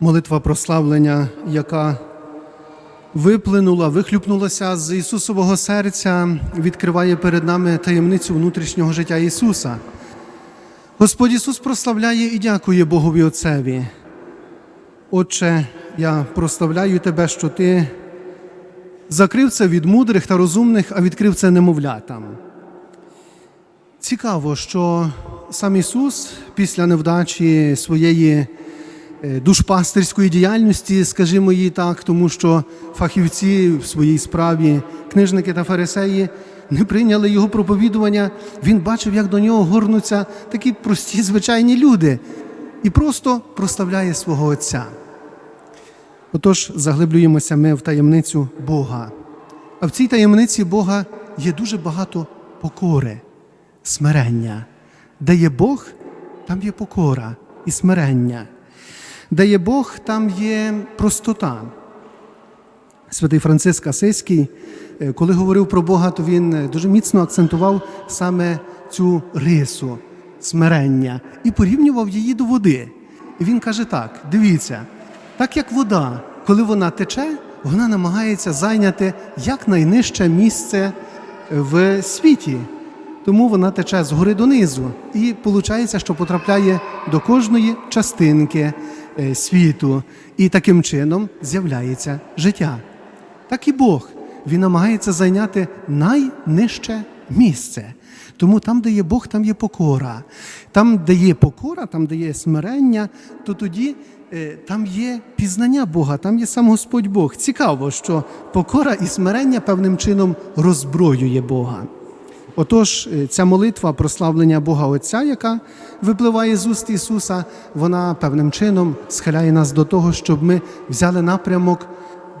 Молитва прославлення, яка виплинула, вихлюпнулася з Ісусового серця, відкриває перед нами таємницю внутрішнього життя Ісуса. Господь Ісус прославляє і дякує Богові Отцеві. Отче, я прославляю Тебе, що Ти закрив це від мудрих та розумних, а відкрив це немовлятам. Цікаво, що сам Ісус після невдачі своєї душпастерської діяльності, скажімо її так, тому що фахівці в своїй справі, книжники та фарисеї, не прийняли його проповідування. Він бачив, як до нього горнуться такі прості звичайні люди, і просто прославляє свого Отця. Отож, заглиблюємося ми в таємницю Бога. А в цій таємниці Бога є дуже багато покори, смирення. Де є Бог, там є покора і смирення. Де є Бог, там є простота. Святий Франциск Асиський, е, коли говорив про Бога, то він е, дуже міцно акцентував саме цю рису смирення і порівнював її до води. І він каже так: дивіться, так як вода, коли вона тече, вона намагається зайняти якнайнижче місце в світі. Тому вона тече згори донизу. І виходить, що потрапляє до кожної частинки е, світу. І таким чином з'являється життя. Так і Бог. Він намагається зайняти найнижче місце. Тому там, де є Бог, там є покора. Там, де є покора, там, де є смирення, то тоді е, там є пізнання Бога, там є сам Господь Бог. Цікаво, що покора і смирення певним чином роззброює Бога. Отож, е, ця молитва прославлення Бога Отця, яка випливає з уст Ісуса, вона певним чином схиляє нас до того, щоб ми взяли напрямок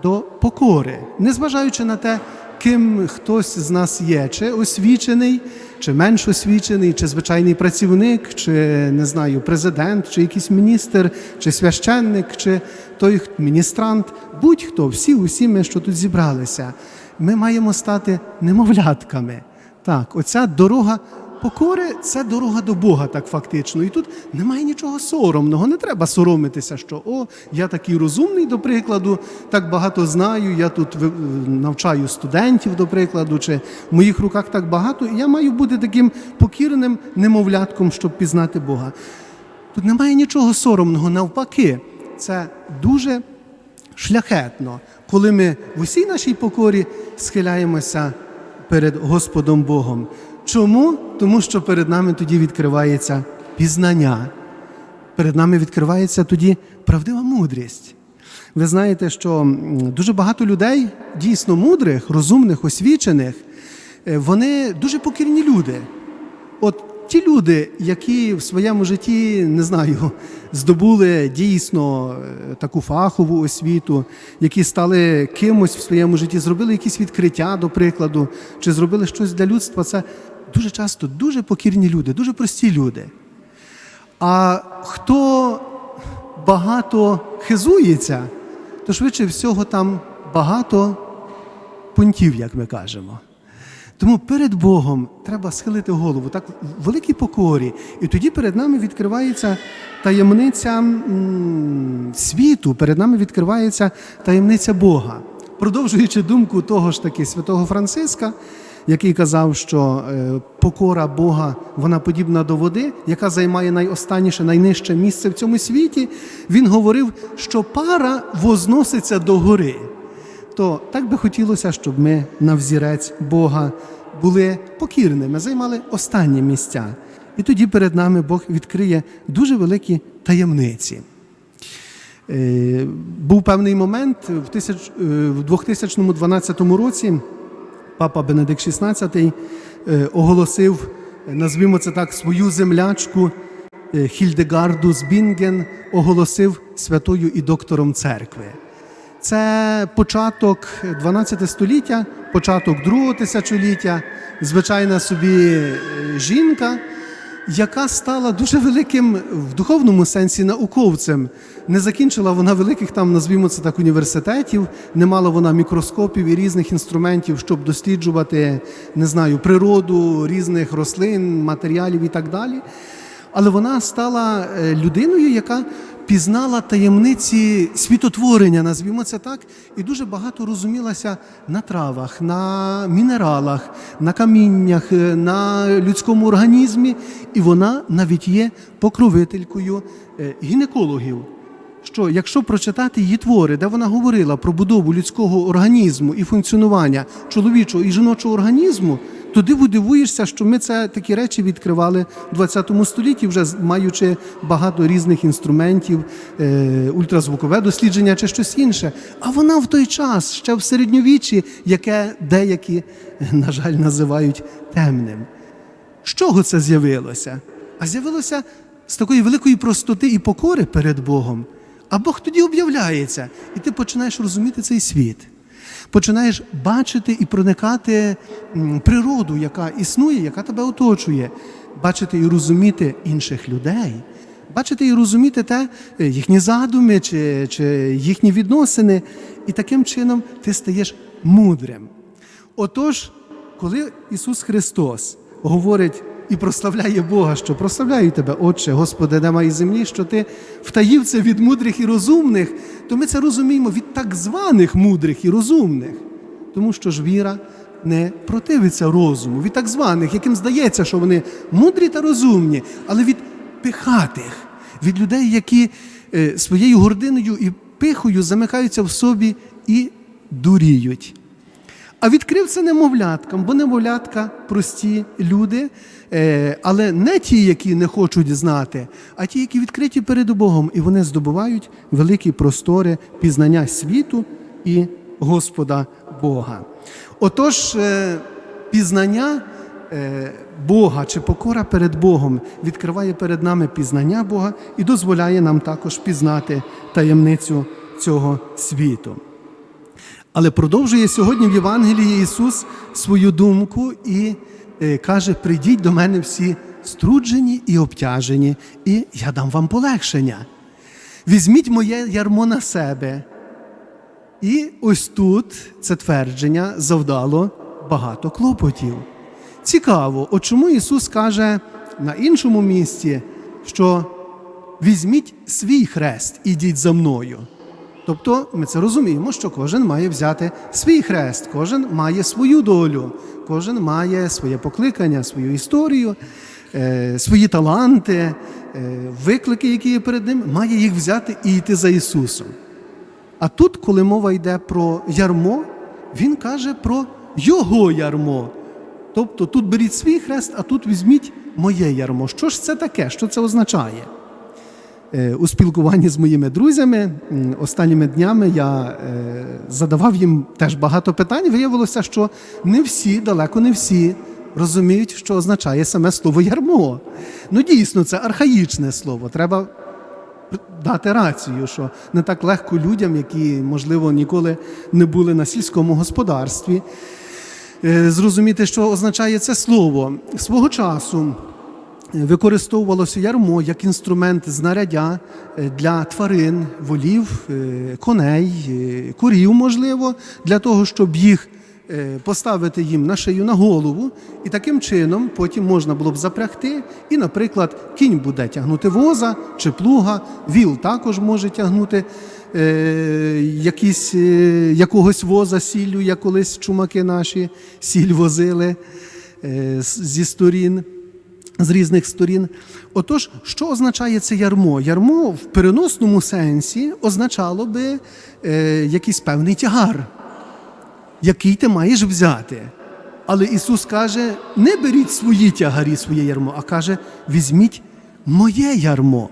до покори, незважаючи на те, ким хтось з нас є, чи освічений, чи менш освічений, чи звичайний працівник, чи не знаю, президент, чи якийсь міністр, чи священник, чи той міністрант, будь-хто, всі, усі ми, що тут зібралися, ми маємо стати немовлятками. Так, оця дорога покори це дорога до Бога, так фактично. І тут немає нічого соромного. Не треба соромитися, що о, я такий розумний, до прикладу, так багато знаю. Я тут навчаю студентів, до прикладу, чи в моїх руках так багато, і я маю бути таким покірним немовлятком, щоб пізнати Бога. Тут немає нічого соромного, навпаки, це дуже шляхетно, коли ми в усій нашій покорі схиляємося перед Господом Богом. Чому? Тому що перед нами тоді відкривається пізнання, перед нами відкривається тоді правдива мудрість. Ви знаєте, що дуже багато людей, дійсно мудрих, розумних, освічених, е, вони дуже покірні люди. Ті люди, які в своєму житті, не знаю, здобули дійсно е, таку фахову освіту, які стали кимось в своєму житті, зробили якісь відкриття, до прикладу, чи зробили щось для людства, це дуже часто дуже покірні люди, дуже прості люди. А хто багато хизується, то швидше всього там багато пунктів, як ми кажемо. Тому перед Богом треба схилити голову так в великій покорі. І тоді перед нами відкривається таємниця світу, перед нами відкривається таємниця Бога. Продовжуючи думку того ж таки святого Франциска, який казав, що е, покора Бога вона подібна до води, яка займає найостанніше, найнижче місце в цьому світі, він говорив, що пара возноситься до гори то так би хотілося, щоб ми на взірець Бога були покірними, займали останні місця. І тоді перед нами Бог відкриє дуже великі таємниці. Е, Був певний момент в тисяч- е, в 2012 році папа Бенедикт XVI е, оголосив, назвімо це так, свою землячку Хільдегарду з Бінген оголосив святою і доктором церкви. Це початок 12 століття, початок другого тисячоліття, звичайна собі е, жінка, яка стала дуже великим в духовному сенсі науковцем. Не закінчила вона великих там, назвімо це так, університетів, не мала вона мікроскопів і різних інструментів, щоб досліджувати, не знаю, природу різних рослин, матеріалів і так далі. Але вона стала е, людиною, яка пізнала таємниці світотворення, назвімо це так, і дуже багато розумілася на травах, на мінералах, на каміннях, е, на людському організмі, і вона навіть є покровителькою е, гінекологів. Що якщо прочитати її твори, де вона говорила про будову людського організму і функціонування чоловічого і жіночого організму, то диво дивуєшся, що ми це такі речі відкривали в 20 столітті, вже маючи багато різних інструментів, е, ультразвукове дослідження чи щось інше. А вона в той час, ще в середньовіччі, яке деякі, на жаль, називають темним. З чого це з'явилося? А з'явилося з такої великої простоти і покори перед Богом. А Бог тоді об'являється, і ти починаєш розуміти цей світ. Починаєш бачити і проникати природу, яка існує, яка тебе оточує, бачити і розуміти інших людей, бачити і розуміти те, е, їхні задуми чи, чи їхні відносини, і таким чином ти стаєш мудрим. Отож, коли Ісус Христос говорить і прославляє Бога, що прославляю тебе, Отче, Господи, неба і землі, що ти втаїв це від мудрих і розумних, то ми це розуміємо від так званих мудрих і розумних. Тому що ж віра не противиться розуму, від так званих, яким здається, що вони мудрі та розумні, але від пихатих, від людей, які е, своєю гординою і пихою замикаються в собі і дуріють. А відкрив це немовляткам, бо немовлятка прості люди, е, але не ті, які не хочуть знати, а ті, які відкриті перед Богом, і вони здобувають великі простори пізнання світу і Господа Бога. Отож, е, пізнання е, Бога чи покора перед Богом відкриває перед нами пізнання Бога і дозволяє нам також пізнати таємницю цього світу. Але продовжує сьогодні в Євангелії Ісус свою думку і е, каже: прийдіть до мене всі струджені і обтяжені, і я дам вам полегшення. Візьміть моє ярмо на себе. І ось тут це твердження завдало багато клопотів. Цікаво, от чому Ісус каже на іншому місці, що візьміть свій хрест, ідіть за мною. Тобто ми це розуміємо, що кожен має взяти свій хрест, кожен має свою долю, кожен має своє покликання, свою історію, е, свої таланти, е, виклики, які є перед ним, має їх взяти і йти за Ісусом. А тут, коли мова йде про ярмо, він каже про його ярмо. Тобто тут беріть свій хрест, а тут візьміть моє ярмо. Що ж це таке? Що це означає? Е, У спілкуванні з моїми друзями останніми днями я е, задавав їм теж багато питань. Виявилося, що не всі, далеко не всі розуміють, що означає саме слово ярмо. Ну, дійсно, це архаїчне слово. Треба дати рацію, що не так легко людям, які, можливо, ніколи не були на сільському господарстві, е, зрозуміти, що означає це слово. Свого часу використовувалося ярмо як інструмент знаряддя е, для тварин, волів, е, коней, е, курів, можливо, для того, щоб їх поставити їм на шию на голову, і таким чином потім можна було б запрягти. І, наприклад, кінь буде тягнути воза чи плуга, віл також може тягнути якісь, якогось воза сіллю, як колись чумаки наші сіль возили зі сторін з різних сторін. Отож, що означає це ярмо? Ярмо в переносному сенсі означало би е, якийсь певний тягар, який ти маєш взяти. Але Ісус каже: не беріть свої тягарі, своє ярмо, а каже: візьміть моє ярмо.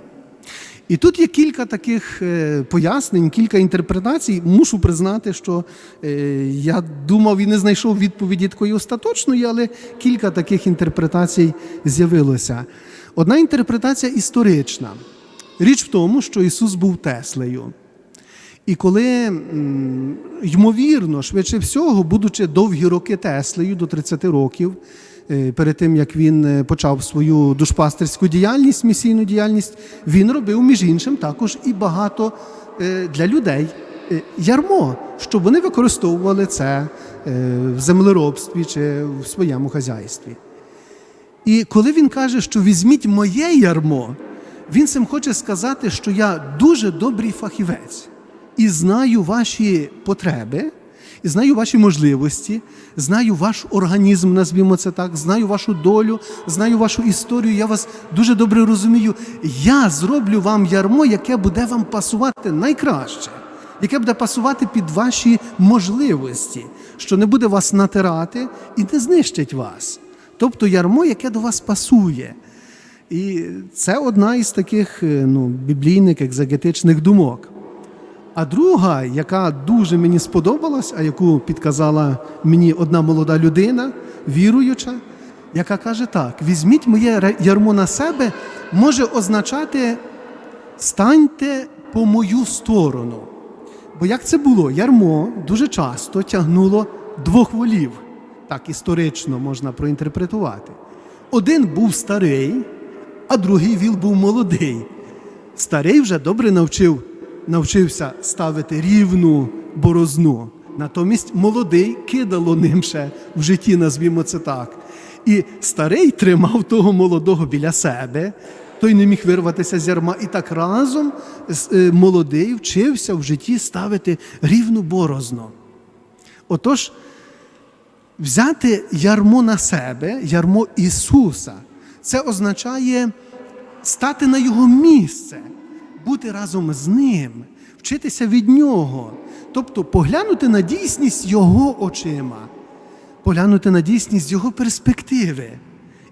І тут є кілька таких е, пояснень, кілька інтерпретацій. Мушу признати, що е, я думав і не знайшов відповіді такої остаточної, але кілька таких інтерпретацій з'явилося. Одна інтерпретація історична. Річ в тому, що Ісус був Теслею. І коли, ймовірно, швидше всього, будучи довгі роки Теслею до 30 років, е, перед тим як він е, почав свою душпастерську діяльність, місійну діяльність, він робив, між іншим, також і багато е, для людей ярмо, щоб вони використовували це в землеробстві чи в своєму хазяйстві. І коли він каже, що візьміть моє ярмо, Він цим хоче сказати, що я дуже добрий фахівець і знаю ваші потреби, і знаю ваші можливості, знаю ваш організм, назвімо це так, знаю вашу долю, знаю вашу історію. Я вас дуже добре розумію. Я зроблю вам ярмо, яке буде вам пасувати найкраще, яке буде пасувати під ваші можливості, що не буде вас натирати і не знищить вас. Тобто ярмо, яке до вас пасує. І це одна із таких е, ну, біблійних екзегетичних думок. А друга, яка дуже мені сподобалась, а яку підказала мені одна молода людина, віруюча, яка каже так: візьміть моє ярмо на себе, може означати станьте по мою сторону. Бо як це було? Ярмо дуже часто тягнуло двох волів, так історично можна проінтерпретувати. Один був старий, а другий віл був молодий. Старий вже добре навчив, навчився ставити рівну борозну. Натомість молодий кидало ним ще в житті, назвімо це так. І старий тримав того молодого біля себе, той не міг вирватися з ярма. І так разом е, молодий вчився в житті ставити рівну борозну. Отож, взяти ярмо на себе, ярмо Ісуса, це означає стати на Його місце, бути разом з Ним, вчитися від Нього, тобто поглянути на дійсність Його очима, поглянути на дійсність Його перспективи.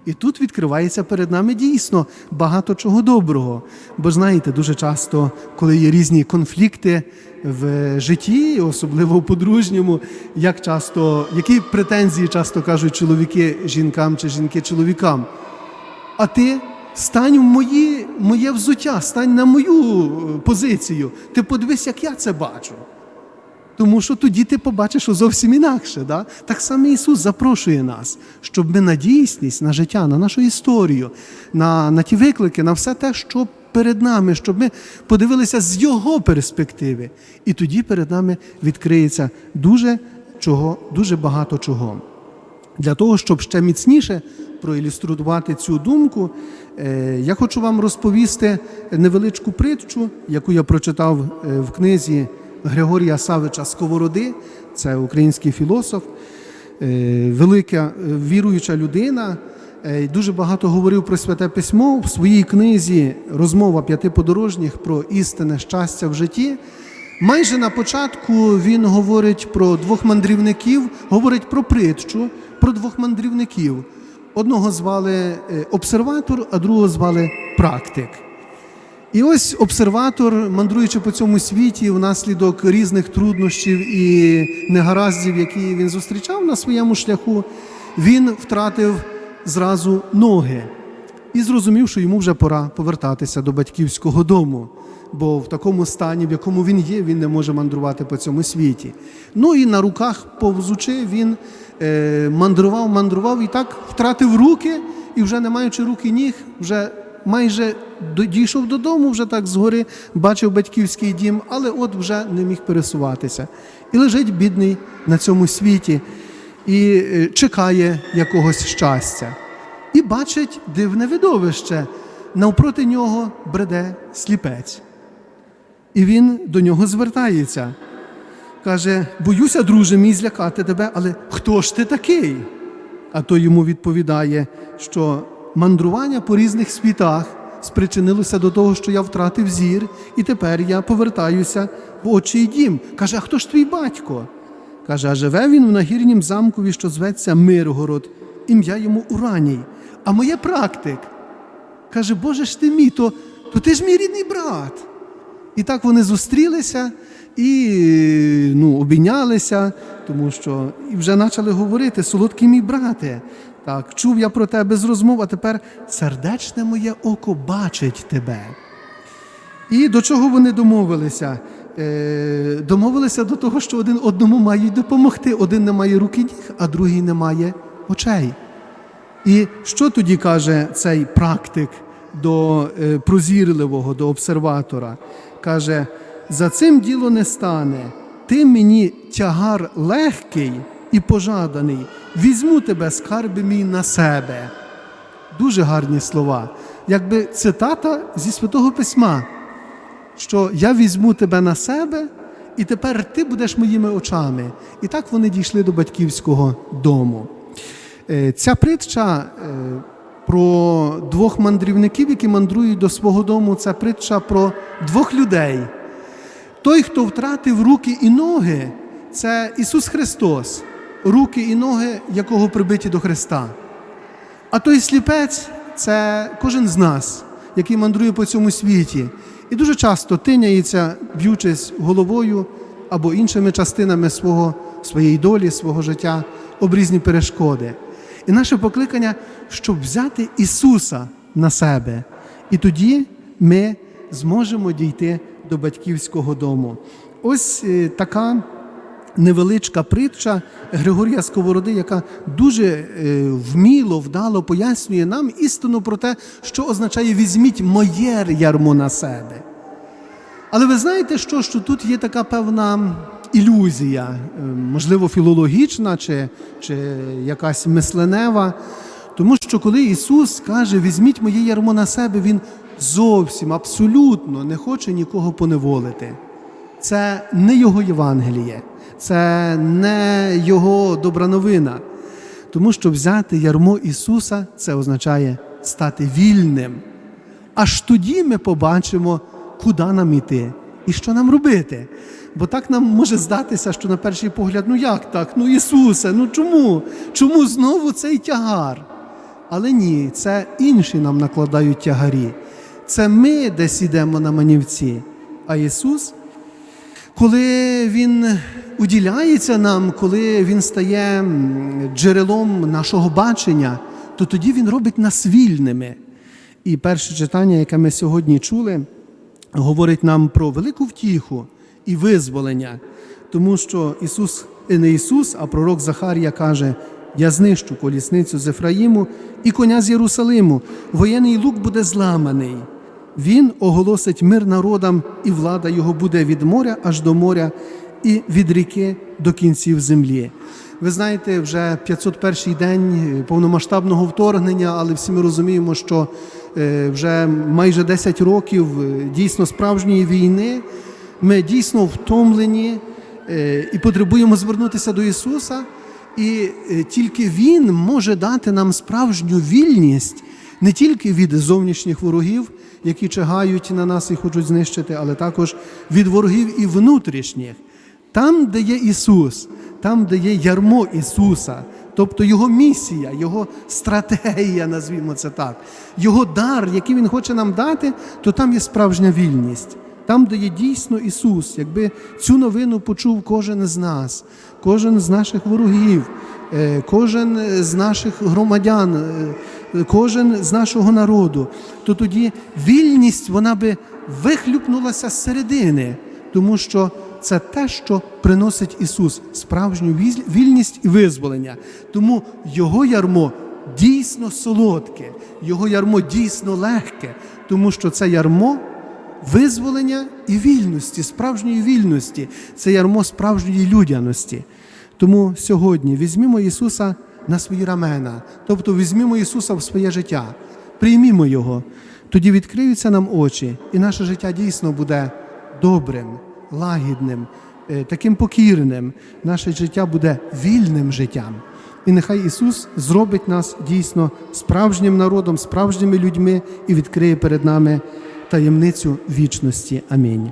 І тут відкривається перед нами дійсно багато чого доброго. Бо знаєте, дуже часто, коли є різні конфлікти в житті, особливо в подружньому, як часто, які претензії часто кажуть чоловіки жінкам чи жінки чоловікам. А ти стань в мої, моє взуття, стань на мою е, позицію. Ти подивись, як я це бачу. Тому що тоді ти побачиш зовсім інакше. Да? Так само Ісус запрошує нас, щоб ми на дійсність, на життя, на нашу історію, на, на ті виклики, на все те, що перед нами, щоб ми подивилися з Його перспективи. І тоді перед нами відкриється дуже чого, дуже багато чого. Для того, щоб ще міцніше проілюструвати цю думку, е, я хочу вам розповісти невеличку притчу, яку я прочитав е, в книзі Григорія Савича Сковороди, це український філософ, е, велика віруюча людина. Дуже багато говорив про святе письмо в своїй книзі Розмова п'яти подорожніх про істинне щастя в житті. Майже на початку він говорить про двох мандрівників, говорить про притчу про двох мандрівників. Одного звали е, обсерватор, а другого звали практик. І ось обсерватор, мандруючи по цьому світі, внаслідок різних труднощів і негараздів, які він зустрічав на своєму шляху, він втратив зразу ноги і зрозумів, що йому вже пора повертатися до батьківського дому, бо в такому стані, в якому він є, він не може мандрувати по цьому світі. Ну і на руках повзучи, він е, мандрував, мандрував і так втратив руки, і вже не маючи рук і ніг, вже майже дійшов додому, вже так згори бачив батьківський дім, але от вже не міг пересуватися. І лежить бідний на цьому світі і е, чекає якогось щастя. І бачить дивне видовище. Навпроти нього бреде сліпець. І він до нього звертається. Каже: Боюся, друже мій, злякати тебе, але хто ж ти такий? А той йому відповідає, що мандрування по різних світах спричинилося до того, що я втратив зір, і тепер я повертаюся в очий дім. Каже, а хто ж твій батько? Каже, а живе він в нагірнім замкові, що зветься Миргород, ім'я йому Ураній. А моє практик. Каже, Боже ж ти мій, то, то ти ж мій рідний брат. І так вони зустрілися і ну, обійнялися, тому що і вже почали говорити, солодкий мій брате. Так, чув я про тебе з розмов, а тепер сердечне моє око бачить тебе. І до чого вони домовилися? Е, домовилися до того, що один одному мають допомогти. Один не має руки ніг, а другий не має очей. І що тоді каже цей практик до е, прозірливого, до обсерватора? Каже: за цим діло не стане. Ти мені тягар легкий і пожаданий, візьму тебе, скарби мій на себе. Дуже гарні слова. якби цитата зі Святого Письма, що я візьму тебе на себе, і тепер ти будеш моїми очами. І так вони дійшли до батьківського дому. Е, Ця притча е, про двох мандрівників, які мандрують до свого дому, це притча про двох людей. Той, хто втратив руки і ноги, це Ісус Христос, руки і ноги, якого прибиті до Христа. А той сліпець це кожен з нас, який мандрує по цьому світі, і дуже часто тиняється, б'ючись головою або іншими частинами свого, своєї долі, свого життя, об різні перешкоди. І наше покликання, щоб взяти Ісуса на себе. І тоді ми зможемо дійти до батьківського дому. Ось е, така невеличка притча Григорія Сковороди, яка дуже е, вміло, вдало пояснює нам істину про те, що означає візьміть моє ярмо на себе. Але ви знаєте, що, що тут є така певна ілюзія, е, можливо, філологічна чи, чи якась мисленева. Тому що коли Ісус каже, візьміть моє ярмо на себе, Він зовсім абсолютно не хоче нікого поневолити. Це не Його Євангеліє, це не Його добра новина. Тому що взяти ярмо Ісуса це означає стати вільним. Аж тоді ми побачимо, куди нам іти і що нам робити. Бо так нам може здатися, що на перший погляд, ну як так? Ну Ісусе, ну чому? Чому знову цей тягар? Але ні, це інші нам накладають тягарі. Це ми десь ідемо на манівці. А Ісус, коли Він уділяється нам, коли Він стає джерелом нашого бачення, то тоді Він робить нас вільними. І перше читання, яке ми сьогодні чули, говорить нам про велику втіху і визволення, тому що Ісус і не Ісус, а пророк Захарія каже: Я знищу колісницю з Ефраїму і коня з Єрусалиму, воєнний лук буде зламаний. Він оголосить мир народам, і влада його буде від моря аж до моря, і від ріки до кінців землі. Ви знаєте, вже 501 день повномасштабного вторгнення, але всі ми розуміємо, що е, вже майже 10 років е, дійсно справжньої війни. Ми дійсно втомлені е, і потребуємо звернутися до Ісуса, і е, тільки Він може дати нам справжню вільність не тільки від зовнішніх ворогів, які чагають на нас і хочуть знищити, але також від ворогів і внутрішніх. Там, де є Ісус, там, де є ярмо Ісуса, тобто Його місія, Його стратегія, назвімо це так, Його дар, який Він хоче нам дати, то там є справжня вільність. Там, де є дійсно Ісус, якби цю новину почув кожен з нас, кожен з наших ворогів, е, кожен з наших громадян, е, кожен з нашого народу, то тоді вільність вона би вихлюпнулася з середини, тому що це те, що приносить Ісус, справжню вільність і визволення. Тому Його ярмо дійсно солодке, Його ярмо дійсно легке, тому що це ярмо визволення і вільності, справжньої вільності, це ярмо справжньої людяності. Тому сьогодні візьмімо Ісуса на свої рамена, тобто візьмімо Ісуса в своє життя, приймімо Його, тоді відкриються нам очі, і наше життя дійсно буде добрим, лагідним, е, таким покірним. Наше життя буде вільним життям. І нехай Ісус зробить нас дійсно справжнім народом, справжніми людьми і відкриє перед нами таємницю вічності. Амінь.